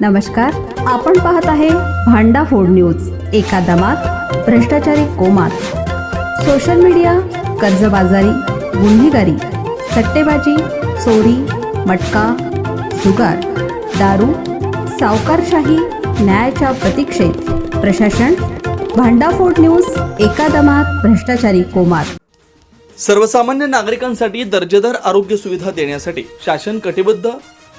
नमस्कार आपण पाहत आहे भांडा फोड न्यूज एका दमात भ्रष्टाचारी कोमात. सोशल मीडिया कर्जबाजारी गुन्हेगारी सट्टेबाजी चोरी मटका जुगार दारू सावकारशाही न्यायाच्या प्रतीक्षेत. प्रशासन भांडाफोड न्यूज एका दमात भ्रष्टाचारी कोमात. सर्वसामान्य नागरिकांसाठी दर्जेदार आरोग्य सुविधा देण्यासाठी शासन कटिबद्ध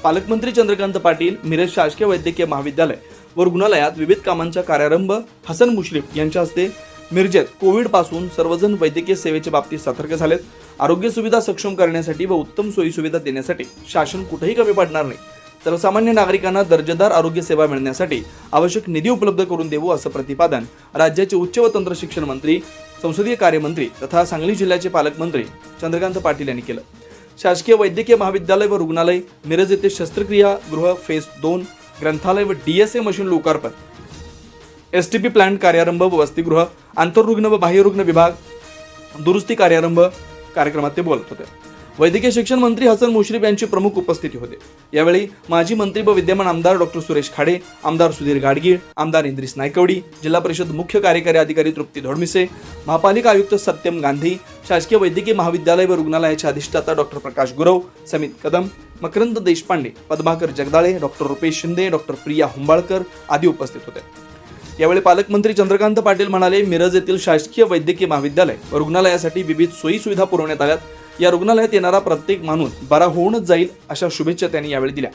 पालकमंत्री चंद्रकांत पाटील मिरज शासकीय वैद्यकीय महाविद्यालय व रुग्णालयात विविध कामांचा कार्यारंभ हसन मुश्रीफ यांच्या हस्ते मिरजेत कोविडपासून सर्वजण वैद्यकीय सेवेच्या बाबतीत सतर्क झालेत. आरोग्य सुविधा सक्षम करण्यासाठी व उत्तम सोयी सुविधा देण्यासाठी शासन कुठेही कमी पडणार नाही. सर्वसामान्य नागरिकांना दर्जेदार आरोग्य सेवा मिळण्यासाठी आवश्यक निधी उपलब्ध करून देऊ असं प्रतिपादन राज्याचे उच्च व तंत्र शिक्षण मंत्री संसदीय कार्यमंत्री तथा सांगली जिल्ह्याचे पालकमंत्री चंद्रकांत पाटील यांनी केलं. शासकीय वैद्यकीय महाविद्यालय व रुग्णालय मिरज येथे शस्त्रक्रिया गृह फेज दोन ग्रंथालय व डीएसए मशीन लोकार्पण. एस टी पी प्लांट कार्यारंभ व वसतिगृह आंतररुग्ण व बाह्यरुग्ण विभाग दुरुस्ती कार्यारंभ कार्यक्रमात ते बोलत होते. वैद्यकीय शिक्षण मंत्री हसन मुश्रीफ यांची प्रमुख उपस्थिती होते. यावेळी माजी मंत्री व विद्यमान आमदार डॉक्टर सुरेश खाडे आमदार सुधीर गाडगीळ आमदार इंद्रिस नायकवडी जिल्हा परिषद मुख्य कार्यकारी अधिकारी तृप्ती धोडमिसे महापालिका आयुक्त सत्यम गांधी शासकीय वैद्यकीय महाविद्यालय व रुग्णालयाचे अधिष्ठाता doctor Prakash Gurav Samit Kadam Makarand Deshpande Padmakar Jagdale doctor Rupesh Shinde doctor Priya Humbalkar आदी उपस्थित होते. यावेळी पालकमंत्री चंद्रकांत पाटील म्हणाले मिरज येथील शासकीय वैद्यकीय महाविद्यालय व रुग्णालयासाठी विविध सोयी सुविधा पुरवण्यात आल्यात. या रुग्णालयात येणारा प्रत्येक माणूस बरा होऊनच जाईल अशा शुभेच्छा त्यांनी यावेळी दिल्या.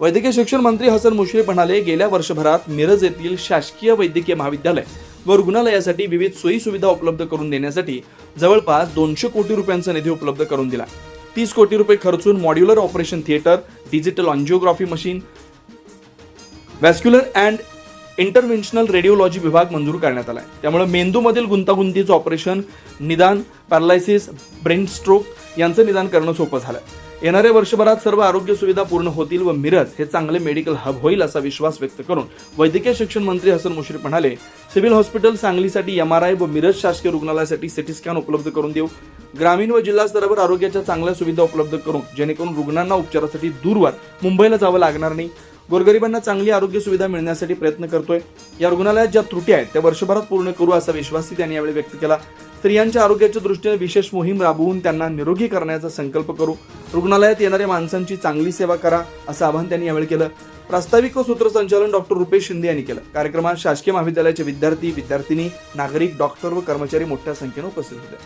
वैद्यकीय शिक्षण मंत्री हसन मुश्रीफ म्हणाले गेल्या वर्षभरात मिरज येथील शासकीय वैद्यकीय महाविद्यालय व रुग्णालयासाठी विविध सोयी सुविधा उपलब्ध करून देण्यासाठी जवळपास दोनशे कोटी रुपयांचा निधी उपलब्ध करून दिला. तीस कोटी रुपये खर्चून modular operation theatre digital angiography machine vascular and interventional radiology विभाग मंजूर करण्यात आला आहे त्यामुळे मेंदूमधील गुंतागुंतीचं ऑपरेशन निदान पॅरालायसिस ब्रेन स्ट्रोक यांचं निदान करणं सोपं झालं येणाऱ्या वर्षभरात सर्व आरोग्य सुविधा पूर्ण होतील व मिरज हे चांगले मेडिकल हब होईल असा विश्वास व्यक्त करून वैद्यकीय शिक्षण मंत्री हसन मुश्रीफ म्हणाले सिव्हिल हॉस्पिटल सांगलीसाठी एम आर आय व मिरज शासकीय रुग्णालयासाठी सिटी स्कॅन उपलब्ध करून देऊ. ग्रामीण व जिल्हा स्तरावर आरोग्याच्या चांगल्या सुविधा उपलब्ध करून जेणेकरून रुग्णांना उपचारासाठी दूरवर मुंबईला जावं लागणार नाही. गोरगरिबांना चांगली आरोग्य सुविधा मिळण्यासाठी प्रयत्न करतोय. या रुग्णालयात ज्या त्रुटी आहेत त्या वर्षभरात पूर्ण करू असा विश्वासही त्यांनी यावेळी व्यक्त केला. स्त्रियांच्या आरोग्याच्या दृष्टीने विशेष मोहीम राबवून त्यांना निरोगी करण्याचा संकल्प करू. रुग्णालयात येणाऱ्या माणसांची चांगली सेवा करा असं आवाहन त्यांनी यावेळी केलं. प्रास्ताविक व सूत्रसंचालन डॉक्टर रुपेश शिंदे यांनी केलं. कार्यक्रमात शासकीय महाविद्यालयाचे विद्यार्थी विद्यार्थिनी नागरिक डॉक्टर व कर्मचारी मोठ्या संख्येने उपस्थित होते.